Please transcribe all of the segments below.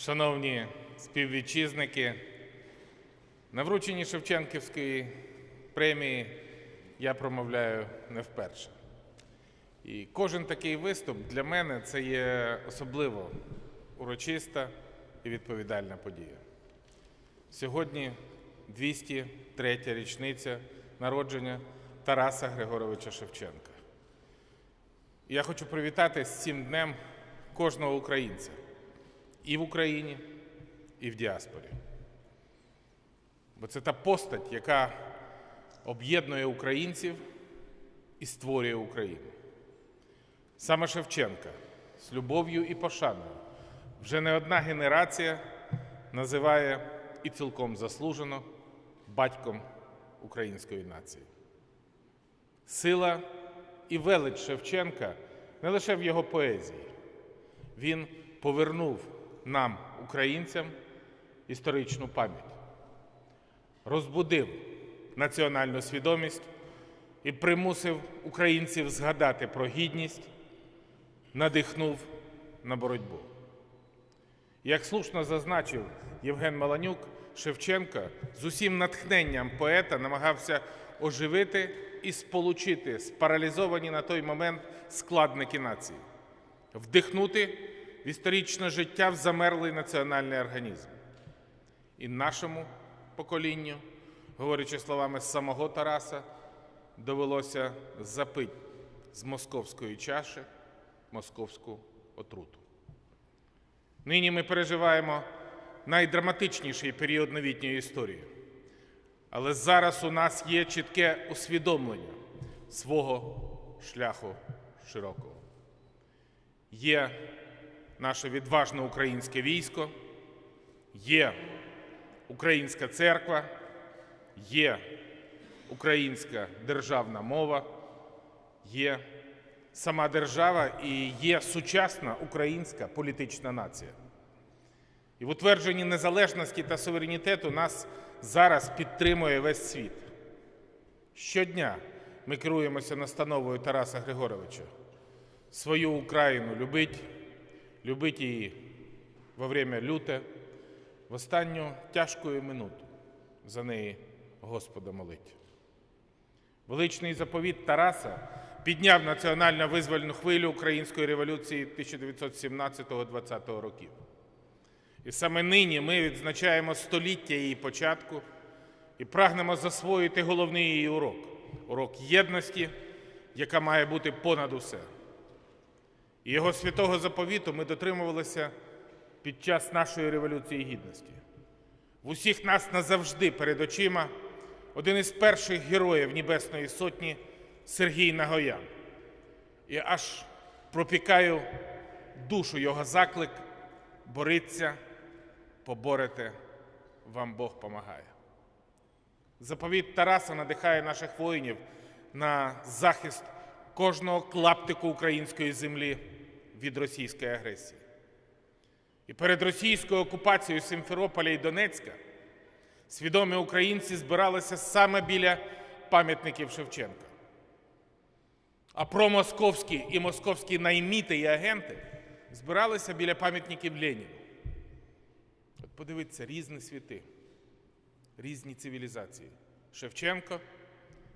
Шановні співвітчизники, на врученні Шевченківської премії я промовляю не вперше. І кожен такий виступ для мене це є особливо урочиста і відповідальна подія. Сьогодні 203 річниця народження Тараса Григоровича Шевченка. Я хочу привітати з цим днем кожного українця і в Україні, і в діаспорі. Бо це та постать, яка об'єднує українців і створює Україну. Саме Шевченка з любов'ю і пошаною вже не одна генерація називає і цілком заслужено батьком української нації. Сила і велич Шевченка не лише в його поезії. Він повернув нам, українцям, історичну пам'ять, розбудив національну свідомість і примусив українців згадати про гідність, надихнув на боротьбу. Як слушно зазначив Євген Маланюк, Шевченко з усім натхненням поета намагався оживити і сполучити спаралізовані на той момент складники нації, вдихнути історичне життя в замерлий національний організм. І нашому поколінню, говорячи словами самого Тараса, довелося запити з московської чаші московську отруту. Нині ми переживаємо найдраматичніший період новітньої історії. Але зараз у нас є чітке усвідомлення свого шляху широкого. Є наше відважне українське військо, є українська церква, є українська державна мова, є сама держава і є сучасна українська політична нація. І в утвердженні незалежності та суверенітету нас зараз підтримує весь світ. Щодня ми керуємося настановою Тараса Григоровича. Свою Україну любить, любить її во время люте, в останню тяжку минуту за неї Господа молить. Величний заповіт Тараса підняв національно визвольну хвилю української революції 1917-20 років. І саме нині ми відзначаємо століття її початку і прагнемо засвоїти головний її урок урок єдності, яка має бути понад усе. Його святого заповіту ми дотримувалися під час нашої Революції Гідності. В усіх нас назавжди перед очима один із перших героїв Небесної Сотні Сергій Нагоян. І аж пропікаю душу його заклик бориться, поборете, вам Бог помагає. Заповіт Тараса надихає наших воїнів на захист кожного клаптику української землі від російської агресії. І перед російською окупацією Симферополя і Донецька свідомі українці збиралися саме біля пам'ятників Шевченка. А промосковські і московські найміти і агенти збиралися біля пам'ятників Леніну. От подивіться, різні світи, різні цивілізації Шевченко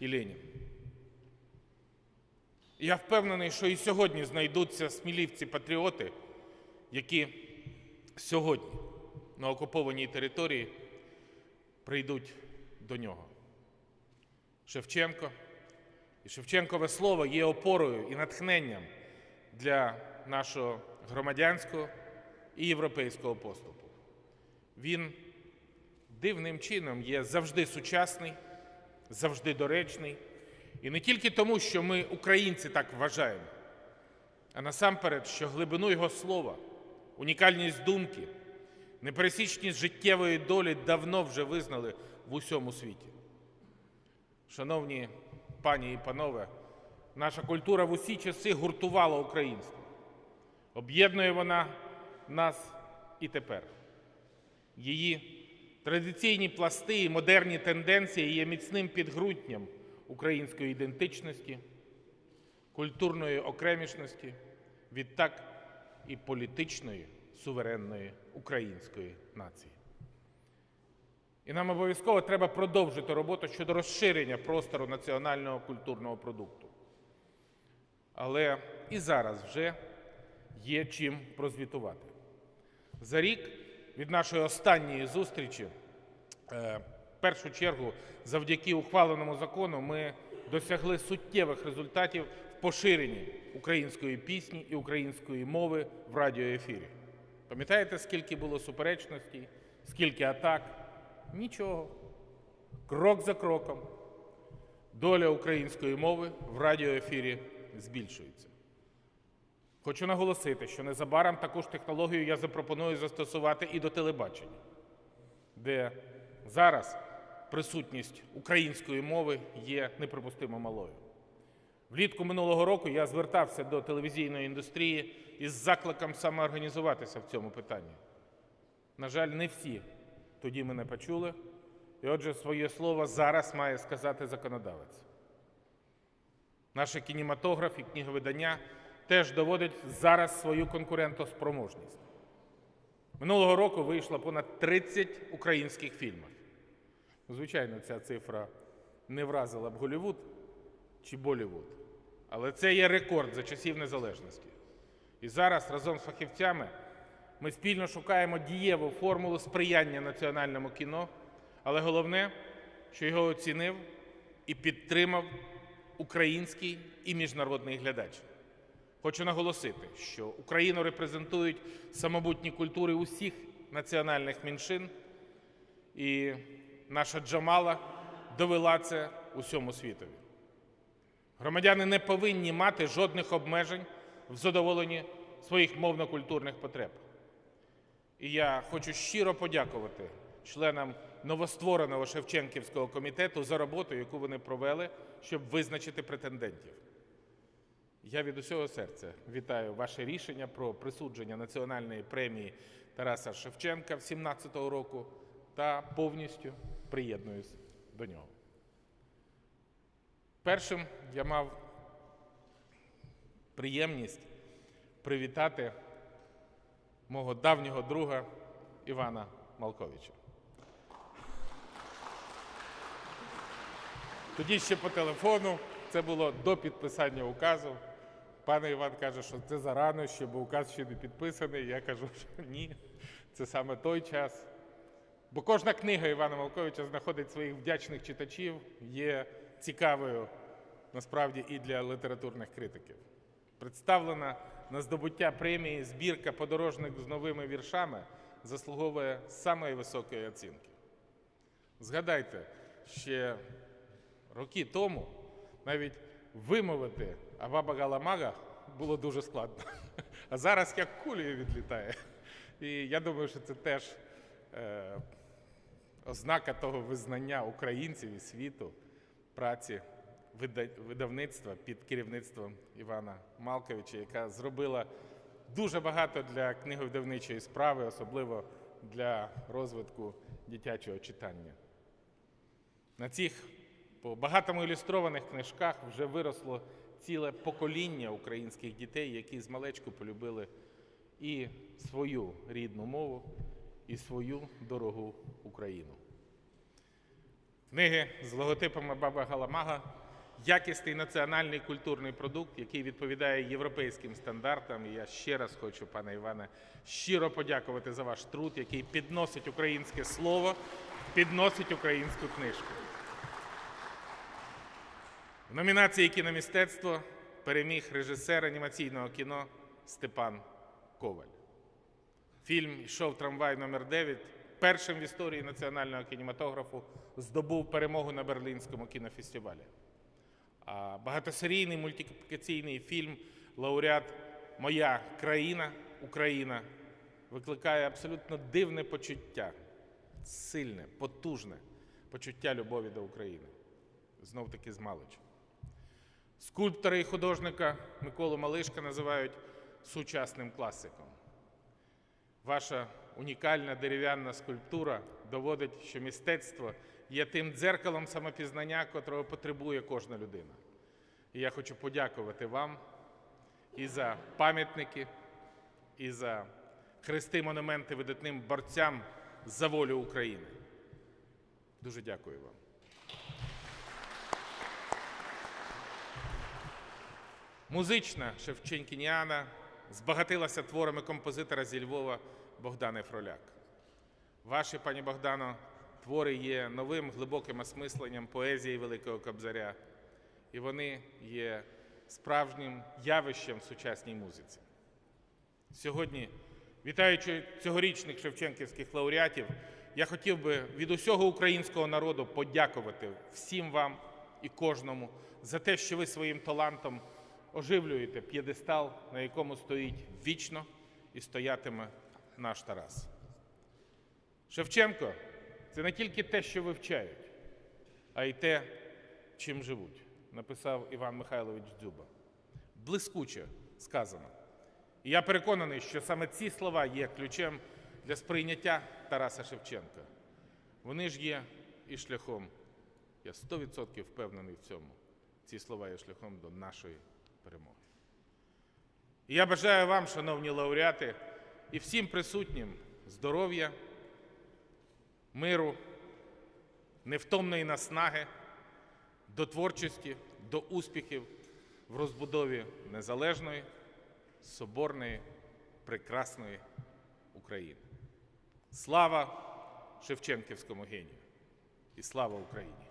і Ленін. Я впевнений, що і сьогодні знайдуться смілівці-патріоти, які сьогодні на окупованій території прийдуть до нього. Шевченко і Шевченкове слово є опорою і натхненням для нашого громадянського і європейського поступу. Він дивним чином є завжди сучасний, завжди доречний. І не тільки тому, що ми, українці, так вважаємо, а насамперед, що глибину його слова, унікальність думки, непересічність життєвої долі давно вже визнали в усьому світі. Шановні пані і панове, наша культура в усі часи гуртувала українство. Об'єднує вона нас і тепер. Її традиційні пласти і модерні тенденції є міцним підґрунтям української ідентичності, культурної окремішності, відтак і політичної суверенної української нації. І нам обов'язково треба продовжити роботу щодо розширення простору національного культурного продукту. Але і зараз вже є чим прозвітувати. За рік від нашої останньої зустрічі, е, в першу чергу, завдяки ухваленому закону, ми досягли суттєвих результатів в поширенні української пісні і української мови в радіоефірі. Пам'ятаєте, скільки було суперечностей, скільки атак? Нічого. Крок за кроком доля української мови в радіоефірі збільшується. Хочу наголосити, що незабаром таку ж технологію я запропоную застосувати і до телебачення, де зараз присутність української мови є неприпустимо малою. Влітку минулого року я звертався до телевізійної індустрії із закликом самоорганізуватися в цьому питанні. На жаль, не всі тоді мене почули, і отже, своє слово зараз має сказати законодавець. Наш кінематограф і книговидання теж доводять зараз свою конкурентоспроможність. Минулого року вийшло понад 30 українських фільмів. Звичайно, ця цифра не вразила б Голівуд чи Болівуд, але це є рекорд за часів незалежності. І зараз разом з фахівцями ми спільно шукаємо дієву формулу сприяння національному кіно, але головне, що його оцінив і підтримав український і міжнародний глядач. Хочу наголосити, що Україну репрезентують самобутні культури усіх національних меншин, і наша Джамала довела це усьому світові. Громадяни не повинні мати жодних обмежень в задоволенні своїх мовно-культурних потреб. І я хочу щиро подякувати членам новоствореного Шевченківського комітету за роботу, яку вони провели, щоб визначити претендентів. Я від усього серця вітаю ваше рішення про присудження національної премії Тараса Шевченка в 2017 року та повністю приєднуюсь до нього. Першим я мав приємність привітати мого давнього друга Івана Малковича. Тоді ще по телефону, це було до підписання указу. Пане Іван каже, що це зарано ще, бо указ ще не підписаний. Я кажу, що ні, це саме той час. Бо кожна книга Івана Малковича знаходить своїх вдячних читачів, є цікавою насправді і для літературних критиків. Представлена на здобуття премії збірка подорожник з новими віршами заслуговує самої високої оцінки. Згадайте, ще роки тому навіть вимовити Абаба Галамага було дуже складно. А зараз як кулею відлітає. І я думаю, що це теж е, ознака того визнання українців і світу праці видавництва під керівництвом Івана Малковича, яка зробила дуже багато для книговидавничої справи, особливо для розвитку дитячого читання. На цих по багатому ілюстрованих книжках вже виросло ціле покоління українських дітей, які з малечку полюбили і свою рідну мову, і свою дорогу Україну. Книги з логотипами Баба Галамага якісний національний культурний продукт, який відповідає європейським стандартам. І я ще раз хочу, пане Іване, щиро подякувати за ваш труд, який підносить українське слово, підносить українську книжку. В номінації кіномістецтво переміг режисер анімаційного кіно Степан Коваль. Фільм Йшов трамвай номер 9 першим в історії національного кінематографу здобув перемогу на Берлінському кінофестивалі. А багатосерійний мультиплікаційний фільм Лауреат Моя країна Україна викликає абсолютно дивне почуття, сильне, потужне почуття любові до України. Знов таки з маличу. Скульптора і художника Миколу Малишка називають сучасним класиком. Ваша унікальна дерев'яна скульптура доводить, що мистецтво є тим дзеркалом самопізнання, котрого потребує кожна людина. І я хочу подякувати вам і за пам'ятники, і за хрести монументи видатним борцям за волю України. Дуже дякую вам. Музична Шевченкініана збагатилася творами композитора зі Львова Богдана Фроляк. Ваші, пані Богдано, твори є новим глибоким осмисленням поезії Великого Кобзаря, і вони є справжнім явищем в сучасній музиці. Сьогодні, вітаючи цьогорічних шевченківських лауреатів, я хотів би від усього українського народу подякувати всім вам і кожному за те, що ви своїм талантом оживлюєте п'єдестал, на якому стоїть вічно і стоятиме наш Тарас. Шевченко це не тільки те, що вивчають, а й те, чим живуть, написав Іван Михайлович Дзюба. Блискуче сказано. І я переконаний, що саме ці слова є ключем для сприйняття Тараса Шевченка. Вони ж є і шляхом, я 100% впевнений в цьому. Ці слова є шляхом до нашої перемоги. І я бажаю вам, шановні лауреати, і всім присутнім здоров'я, миру, невтомної наснаги, до творчості, до успіхів в розбудові незалежної, соборної, прекрасної України. Слава Шевченківському генію і слава Україні!